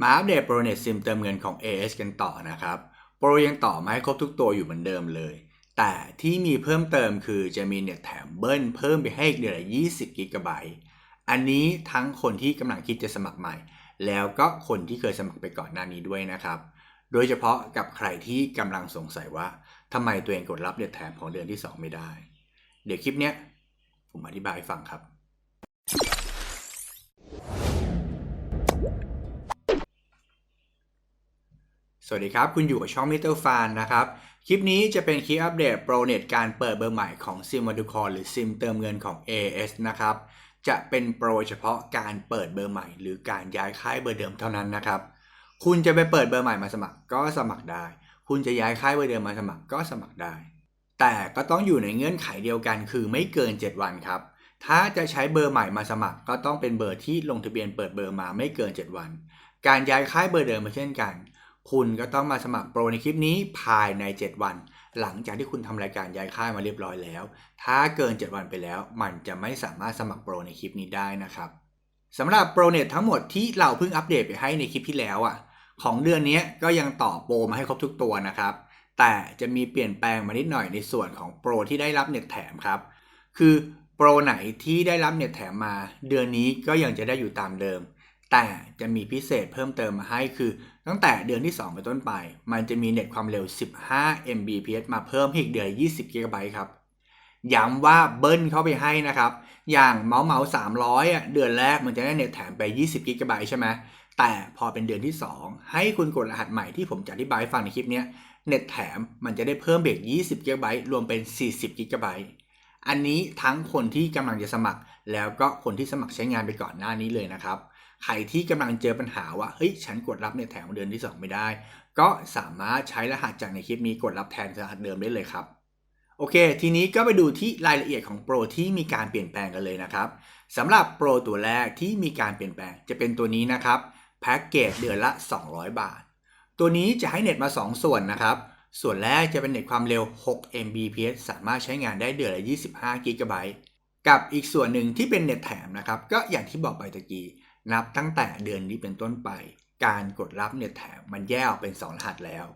มาอัปเดตโปรเน็ตซิมเติมเงินของ AS กันต่อนะครับ โปรยังต่อมาให้ครบทุกตัวอยู่เหมือนเดิมเลย แต่ที่มีเพิ่มเติมคือจะมีเน็ตแถมเบิ้ลเพิ่มไปให้อีกเดือนละ 20กิกะไบต์อันนี้ทั้งคนที่กำลังคิดจะสมัครใหม่ แล้วก็คนที่เคยสมัครไปก่อนหน้านี้ด้วยนะครับ โดยเฉพาะกับใครที่กำลังสงสัยว่าทำไมตัวเองกดรับเน็ตแถมของเดือนที่ 2 ไม่ได้ เดี๋ยวคลิปเนี้ยผมอธิบายฟังครับ สวัสดีครับ คุณอยู่กับช่อง m e t a l Fan นนะครับ คลิปนี้จะเป็นคลิปอัปเดตโปรเน็ตการเปิดเบอร์ใหม่ของ SIM วัตุคอหรือ SIM เติมเงินของ AS นะครับ จะเป็นโปรเฉพาะการเปิดเบอร์ใหม่ หรือการย้ายค่ายเบอร์เดิมเท่านั้นนะครับ คุณจะไปเปิดเบอร์ใหม่มาสมัครก็สมัครได้ คุณจะย้ายค่ายเบอร์เดิมมาสมัครก็สมัครได้ แต่ก็ต้องอยู่ในเงื่อนไขเดียวกัน คือไม่เกิน 7 วันครับ ถ้าจะใช้เบอร์ใหม่มาสมัคร ก็ต้องเป็นเบอร์ที่ลงทะเบียนเปิดเบอร์มาไม่เกิน 7 วัน การย้ายค่ายเบอร์เดิมมาเช่นกัน คุณก็ต้องมาสมัครโปรในคลิปนี้ภายใน 7 วัน หลังจากที่คุณทำรายการย้ายค่ายมาเรียบร้อยแล้ว ถ้าเกิน 7 วันไปแล้ว มันจะไม่สามารถสมัครโปรในคลิปนี้ได้นะครับสำหรับโปรเน็ตทั้งหมดที่เราเพิ่งอัปเดตไปให้ในคลิปที่แล้วอะของเดือนนี้ก็ยังต่อโปรมาให้ครบทุกตัวนะครับ แต่จะมีเปลี่ยนแปลงมานิดหน่อยในส่วนของโปรที่ได้รับเน็ตแถมครับ คือโปรไหนที่ได้รับเน็ตแถมมา เดือนนี้ก็ยังจะได้อยู่ตามเดิม แต่จะมีพิเศษเพิ่มเติมมาให้คือ ตั้งแต่เดือนที่2เป็นต้นไป มันจะมีเน็ตความเร็ว 15 Mbps มาเพิ่มอีกเดือนละ20 GB ครับย้ำว่าเบิ้ลเข้าไปให้นะครับ อย่างเมาส์เมาส์300อะเดือนแรกมันจะได้เน็ตแถมไป 20 GB ใช่ไหม แต่พอเป็นเดือนที่ 2 ให้คุณกดรหัสใหม่ที่ผมจะอธิบายฟังในคลิปนี้เน็ตแถมมันจะได้เพิ่มเบรก20 GB รวมเป็น 40 GB อันนี้ทั้งคนที่กำลังจะสมัคร แล้วก็คนที่สมัครใช้งานไปก่อนหน้านี้เลยนะครับ ใครที่กำลังเจอปัญหาว่าเฮ้ยฉันกดรับเน็ตแถมเดือนที่ 2 ไม่ได้ ก็สามารถใช้รหัสจากในคลิปนี้กดรับแทนรหัสเดิมได้เลยครับโอเค ทีนี้ก็ไปดูที่รายละเอียดของโปรที่มีการเปลี่ยนแปลงกันเลยนะครับสำหรับโปรตัวแรกที่มีการเปลี่ยนแปลงจะเป็นตัวนี้นะครับแพ็กเกจเดือนละ 200 บาท ตัวนี้จะให้เน็ตมา 2 ส่วนนะครับ ส่วนแรกจะเป็นเน็ตความเร็ว 6 Mbps สามารถใช้งานได้เดือนละ 25 GB กับอีกส่วนหนึ่งที่เป็นเน็ตแถมนะครับ ก็อย่างที่บอกไปตะกี้ นับตั้งแต่เดือนนี้เป็นต้นไป การกดรับเน็ตแถมมันแยกออกเป็น 2 รหัสแล้ว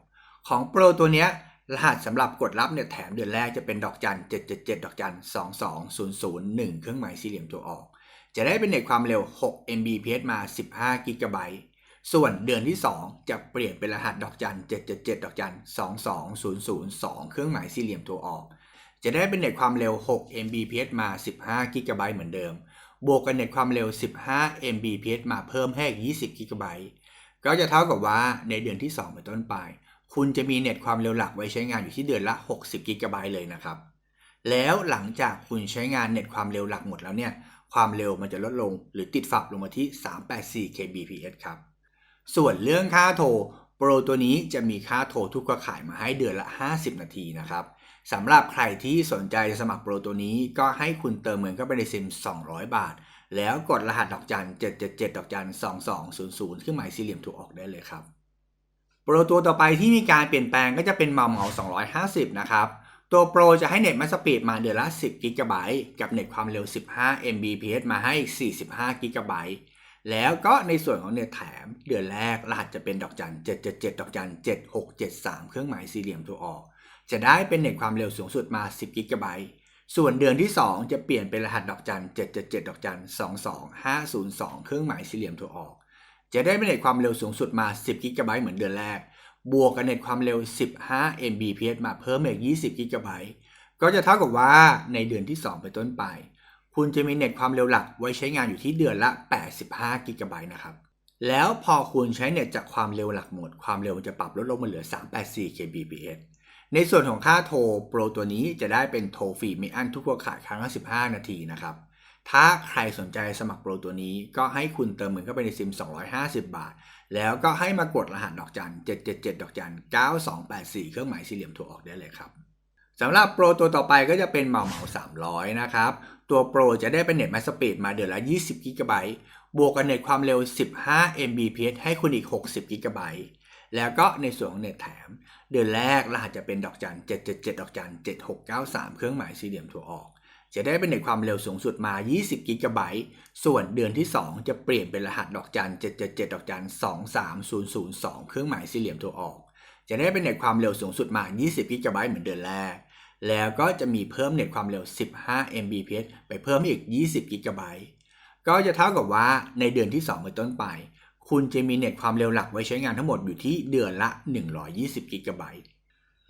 ของโปรตัวเนี้ยรหัสสำหรับกดรับเน็ตแถมเดือนแรกจะเป็นดอกจัน777 ดอกจัน22001 เครื่องหมายสี่เหลี่ยมตัวออก จะได้เป็นเน็ตความเร็ว 6 Mbps มา 15 GB ส่วนเดือนที่ 2 จะเปลี่ยนเป็นรหัสดอกจัน777 ดอกจัน22002 เครื่องหมายสี่เหลี่ยมตัวออก จะได้เป็นเน็ตความเร็ว 6 Mbps มา 15 GB เหมือนเดิม บวกกับเน็ตความเร็ว 15 Mbps มาเพิ่มให้อีก20 GB ก็จะเท่ากับว่าในเดือนที่ 2 เป็นต้นไป คุณจะมีเน็ตความเร็วหลักไว้ใช้งานอยู่ที่เดือนละ 60 GB เลยนะครับ แล้วหลังจากคุณใช้งานเน็ตความเร็วหลักหมดแล้วเนี่ย ความเร็วมันจะลดลงหรือติดฝับลงมาที่ 384 kbps ครับ ส่วนเรื่องค่าโทรโปรตัวนี้จะมีค่าโทรทุกเครือข่ายมาให้เดือนละ 50 นาทีนะครับ สำหรับใครที่สนใจจะสมัครโปรตัวนี้ก็ให้คุณเติมเงินเข้าไปในซิม 200 บาท แล้วกดรหัสดอกจัน 777 ดอกจัน 2200เครื่องหมายสี่เหลี่ยมถูกออกได้เลยครับ โปรตัวต่อไปที่มีการเปลี่ยนแปลงก็จะเป็นเมาเมา250 นะครับ ตัวโปรจะให้เน็ตมาสปีดมาเดือนละ 10 g b กับเน็ตความเร็ว 15 Mbps มาให้ 45 g b แล้วก็ในส่วนของเน็ตแถมเดือนแรกรหัสจะเป็นดอกจัน 777 ดอกจัน 7673 เครื่องหมายสี่เหลี่ยมตัวออก จะได้เป็นเน็ตความเร็วสูงสุดมา 10 g b ส่วนเดือนที่ 2 จะเปลี่ยนเป็นรหัสดอกจัน 777 ดอกจัน 22502 เครื่องหมายสี่เหลี่ยมตัวออก จะได้เป็นเน็ตความเร็วสูงสุดมา 10 g b เหมือนเดือนแรก บวกกับเน็ตความเร็ว 15 Mbps มาเพิ่มอีก 20 g b ก็จะเท่ากับว่าในเดือนที่2เป็นต้นไป คุณจะมีเน็ตความเร็วหลักไว้ใช้งานอยู่ที่เดือนละ 85 g b นะครับแล้วพอคุณใช้เน็ตจากความเร็วหลักหมด ความเร็วมันจะปรับลดลงมาเหลือ 384 kbps ในส่วนของค่าโทรโปรตัวนี้จะได้เป็นโทรฟรีไม่อั้นทุกเครือข่ายครั้งละ15 นาทีนะครับ ถ้าใครสนใจสมัครโปรตัวนี้ก็ให้คุณเติมเงินเข้าไปในซิม 250 บาท แล้วก็ให้มากดรหัสดอกจัน 777 ดอกจัน 9284 เครื่องหมายสี่เหลี่ยมโทรออกได้เลยครับสำหรับโปรตัวต่อไปก็จะเป็นเหมาเหมา300 นะครับ ตัวโปรจะได้เป็นเน็ตมาสปีดมาเดือนละ 20 g b บวกกับเน็ตความเร็ว 15 Mbps ให้คุณอีก 60 g b แล้วก็ในส่วนของเน็ตแถม เดือนแรกรหัสจะเป็นดอกจัน777 ดอกจัน7693 เครื่องหมายสี่เหลี่ยมโทรออก จะได้เป็นเน็ตความเร็วสูงสุดมา 20กิกะไบต์ส่วนเดือนที่ 2 จะเปลี่ยนเป็นรหัสดอกจัน777 ดอกจัน23002 เครื่องหมายสี่เหลี่ยมตัวออก จะได้เป็นเน็ตความเร็วสูงสุดมา 20กิกะไบต์เหมือนเดือนแรกแล้วก็จะมีเพิ่มเน็ตความเร็ว 15 Mbps ไปเพิ่มอีก 20กิกะไบต์ก็จะเท่ากับว่าในเดือนที่ 2 เป็นต้นไป คุณจะมีเน็ตความเร็วหลักไว้ใช้งานทั้งหมดอยู่ที่เดือนละ 120กิกะไบต์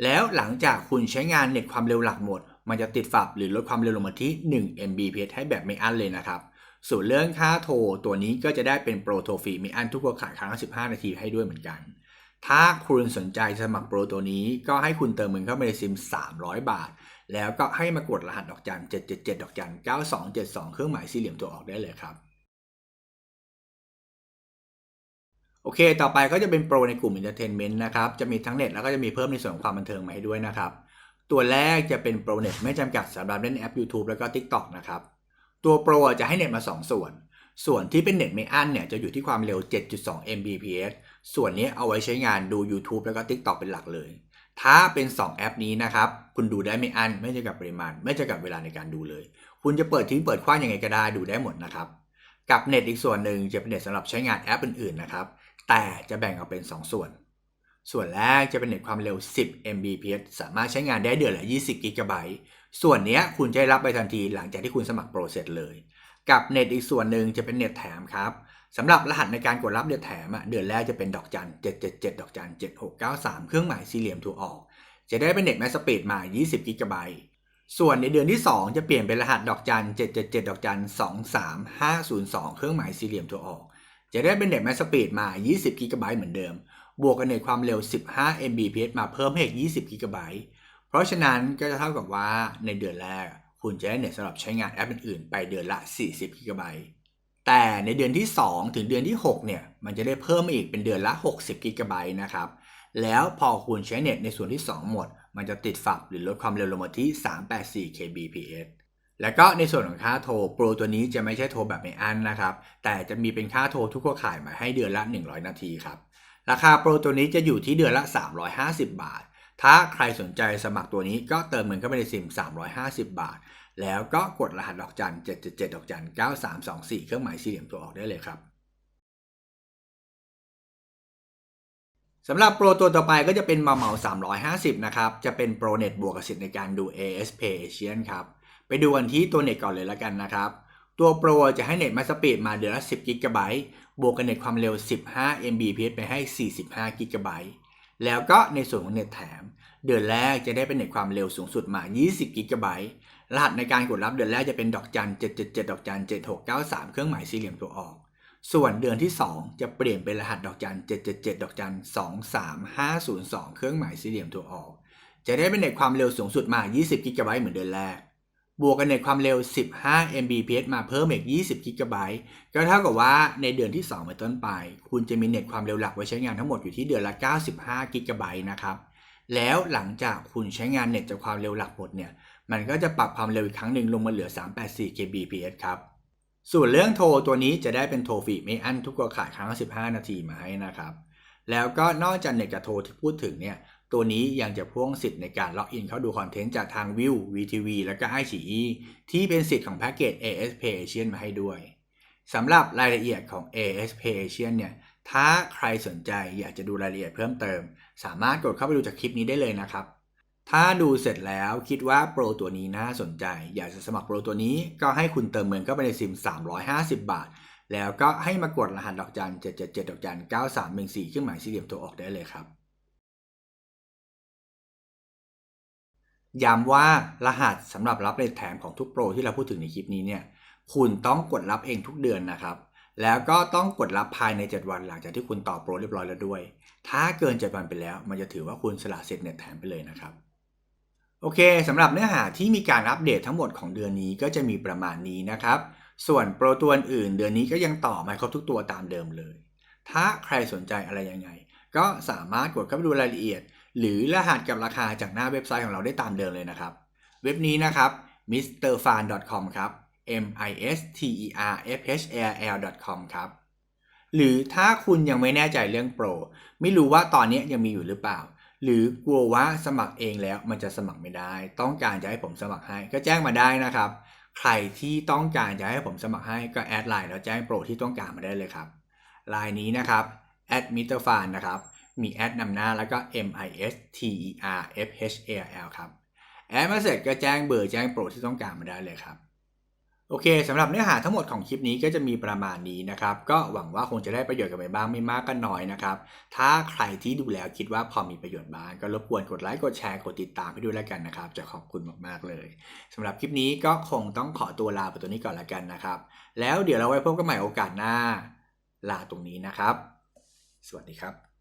แล้วหลังจากคุณใช้งานเน็ตความเร็วหลักหมด มันจะติดฝับหรือลดความเร็วลงมาที่ 1 Mbps ให้แบบไม่อั้นเลยนะครับ ส่วนเรื่องค่าโทรตัวนี้ก็จะได้เป็นโปรโทรฟรีไม่อั้นทุกเครือข่ายครั้งละ15 นาทีให้ด้วยเหมือนกัน ถ้าคุณสนใจสมัครโปรตัวนี้ก็ให้คุณเติมเงินเข้าไปในซิม 300 บาท แล้วก็ให้มากดรหัสดอกจัน777 ดอกจัน9272 เครื่องหมายสี่เหลี่ยมตัวออกได้เลยครับ โอเค ต่อไปก็จะเป็นโปรในกลุ่ม Entertainment นะครับ จะมีทั้งเน็ตแล้วก็จะมีเพิ่มในส่วนของความบันเทิงมาให้ด้วยนะครับ ตัวแรกจะเป็นโปรเน็ตไม่จำกัดสำหรับเล่นแอป YouTube แล้วก็ TikTok นะครับ ตัวโปรจะให้เน็ตมา 2 ส่วน ส่วนที่เป็นเน็ตไม่อั้นเนี่ยจะอยู่ที่ความเร็ว 7.2 Mbps ส่วนนี้เอาไว้ใช้งานดู YouTube แล้วก็ TikTok เป็นหลักเลย ถ้าเป็น 2 แอปนี้นะครับ คุณดูได้ไม่อั้นไม่จำกัดปริมาณ ไม่จำกัดเวลาในการดูเลย คุณจะเปิดทิ้งเปิดคว้างยังไงก็ได้ดูได้หมดนะครับ กับเน็ตอีกส่วนหนึ่งจะเป็นเน็ตสำหรับใช้งานแอปอื่นๆนะครับ แต่จะแบ่งออกเป็น 2 ส่วน ส่วนแรกจะเป็นเน็ตความเร็ว 10 Mbps สามารถใช้งานได้เดือนละ 20กิกะไบต์ส่วนนี้คุณจะได้รับไปทันทีหลังจากที่คุณสมัครโปรเสร็จเลย กับเน็ตอีกส่วนหนึ่งจะเป็นเน็ตแถมครับสำหรับรหัสในการกดรับเน็ตแถมอะเดือนแรกจะเป็นดอกจัน 777 ดอกจัน 7693 เครื่องหมายสี่เหลี่ยมถูกออก จะได้เป็นเน็ตแมสสปีดมา 20กิกะไบต์ส่วนในเดือนที่ 2 จะเปลี่ยนเป็นรหัสดอกจัน 777 ดอกจัน 23502 เครื่องหมายสี่เหลี่ยมตัวออก จะได้เป็นเน็ตแมสสปีดมา 20กิกะไบต์เหมือนเดิม บวกกับเน็ตความเร็ว 15 Mbps มาเพิ่มให้อีก 20กิกะไบต์เพราะฉะนั้นก็จะเท่ากับว่าในเดือนแรก คุณจะได้เน็ตสำหรับใช้งานแอปอื่นๆ ไปเดือนละ 40กิกะไบต์แต่ในเดือนที่ 2 ถึงเดือนที่ 6 เนี่ย มันจะได้เพิ่มมาอีกเป็นเดือนละ 60กิกะไบต์นะครับ แล้วพอคุณใช้เน็ตในส่วนที่ 2 หมด มันจะติดฝับหรือลดความเร็วลงมาที่ 384 kbps แล้วก็ในส่วนของค่าโทรโปรตัวนี้จะไม่ใช่โทรแบบไม่อั้นนะครับ แต่จะมีเป็นค่าโทรทุกเครือข่ายมาให้เดือนละ 100 นาทีครับ ราคาโปรตัวนี้จะอยู่ที่เดือนละ 350 บาท ถ้าใครสนใจสมัครตัวนี้ก็เติมเงินเข้าไปในซิม 350 บาท แล้วก็กดรหัสดอกจัน 777 ดอกจัน 9324 เครื่องหมายสี่เหลี่ยมตัวออกได้เลยครับสำหรับโปรตัวต่อไปก็จะเป็นมาเหมา 350 นะครับ จะเป็นโปรเน็ตบวกกับสิทธิ์ในการดู ASP Asian ครับ ไปดูกันที่ตัวเน็ตก่อนเลยแล้วกันนะครับ ตัวโปรจะให้เน็ตมาสปีดมาเดือนละ 10กิกะไบต์บวกกับเน็ตความเร็ว 15 Mbps ไปให้ 45กิกะไบต์แล้วก็ในส่วนของเน็ตแถม เดือนแรกจะได้เป็นเน็ตความเร็วสูงสุดมา 20กิกะไบต์รหัสในการกดรับเดือนแรกจะเป็นดอกจัน 777 ดอกจัน 7693 เครื่องหมายสี่เหลี่ยมตัวออก ส่วนเดือนที่ 2 จะเปลี่ยนเป็นรหัสดอกจัน 777 ดอกจัน 23502 เครื่องหมายสี่เหลี่ยมตัวออก จะได้เป็นเน็ตความเร็วสูงสุดมา 20กิกะไบต์เหมือนเดือนแรก บวกกับเน็ตความเร็ว 15 Mbps มาเพิ่มอีก 20กิกะไบต์ก็เท่ากับว่าในเดือนที่2เป็นต้นไป คุณจะมีเน็ตความเร็วหลักไว้ใช้งานทั้งหมดอยู่ที่เดือนละ 95กิกะไบต์นะครับ แล้วหลังจากคุณใช้งานเน็ตจากความเร็วหลักหมดเนี่ย มันก็จะปรับความเร็วอีกครั้งหนึ่งลงมาเหลือ 384 kbps ครับ ส่วนเรื่องโทรตัวนี้จะได้เป็นโทรฟรีไม่อั้นทุกเครือข่ายครั้งละ15 นาทีมาให้นะครับ แล้วก็นอกจากเน็ตกับโทรที่พูดถึงเนี่ย ตัวนี้ยังจะพ่วงสิทธิ์ในการล็อกอินเข้าดูคอนเทนต์จากทางวิว VTV แล้วก็ i อ e ที่เป็นสิทธิ์ของแพ็กเกจ ASP Asian มาให้ด้วยสำหรับรายละเอียดของ ASP Asian เนี่ย ถ้าใครสนใจอยากจะดูรายละเอียดเพิ่มเติม สามารถกดเข้าไปดูจากคลิปนี้ได้เลยนะครับ ถ้าดูเสร็จแล้วคิดว่าโปรตัวนี้น่าสนใจ อยากจะสมัครโปรตัวนี้ก็ให้คุณเติมเงินเข้าไปในซิม 350 บาท แล้วก็ให้มากดรหัสดอกจัน777ดอกจัน9314เครื่องหมายสี่เหลี่ยมตัวออกได้เลยครับ ย้ำว่ารหัสสำหรับรับเลทแถมของทุกโปรที่เราพูดถึงในคลิปนี้เนี่ย คุณต้องกดรับเองทุกเดือนนะครับ แล้วก็ต้องกดรับภายใน 7 วันหลังจากที่คุณต่อโปรเรียบร้อยแล้วด้วย ถ้าเกิน 7 วันไปแล้ว มันจะถือว่าคุณสละสิทธิ์เน็ตแถมไปเลยนะครับ โอเคสำหรับเนื้อหาที่มีการอัปเดตทั้งหมดของเดือนนี้ก็จะมีประมาณนี้นะครับ ส่วนโปรตัวอื่นเดือนนี้ก็ยังต่อมาครบทุกตัวตามเดิมเลย ถ้าใครสนใจอะไรยังไง ก็สามารถกดเข้าไปดูรายละเอียด หรือรหัสกับราคาจากหน้าเว็บไซต์ของเราได้ตามเดิมเลยนะครับ เว็บนี้นะครับ mrfan.com ครับ m i s t e r f h a l com ครับ หรือถ้าคุณยังไม่แน่ใจเรื่องโปร ไม่รู้ว่าตอนนี้ยังมีอยู่หรือเปล่า หรือกลัวว่าสมัครเองแล้วมันจะสมัครไม่ได้ ต้องการจะให้ผมสมัครให้ ก็แจ้งมาได้นะครับ ใครที่ต้องการจะให้ผมสมัครให้ก็แอดไลน์แล้วแจ้งโปรที่ต้องการมาได้เลยครับไลน์นี้นะครับแอดมิเตอร์ฟานนะครับ มีแอดนำหน้าแล้วก็ M I S T E R F H A L ครับ แอดมาเสร็จก็แจ้งเบอร์แจ้งโปรที่ต้องการมาได้เลยครับ โอเคสำหรับเนื้อหาทั้งหมดของคลิปนี้ก็จะมีประมาณนี้นะครับ ก็หวังว่าคงจะได้ประโยชน์กันไปบ้างไม่มากก็น้อยนะครับ ถ้าใครที่ดูแล้วคิดว่าพอมีประโยชน์บ้าง ก็รบกวนกดไลค์กดแชร์กดติดตามให้ด้วยแล้วกันนะครับ จะขอบคุณมากๆเลยสำหรับคลิปนี้ก็คงต้องขอตัวลาไปตัวนี้ก่อนแล้วกันนะครับ แล้วเดี๋ยวเราไว้พบกันใหม่โอกาสหน้าลาตรงนี้นะครับ สวัสดีครับ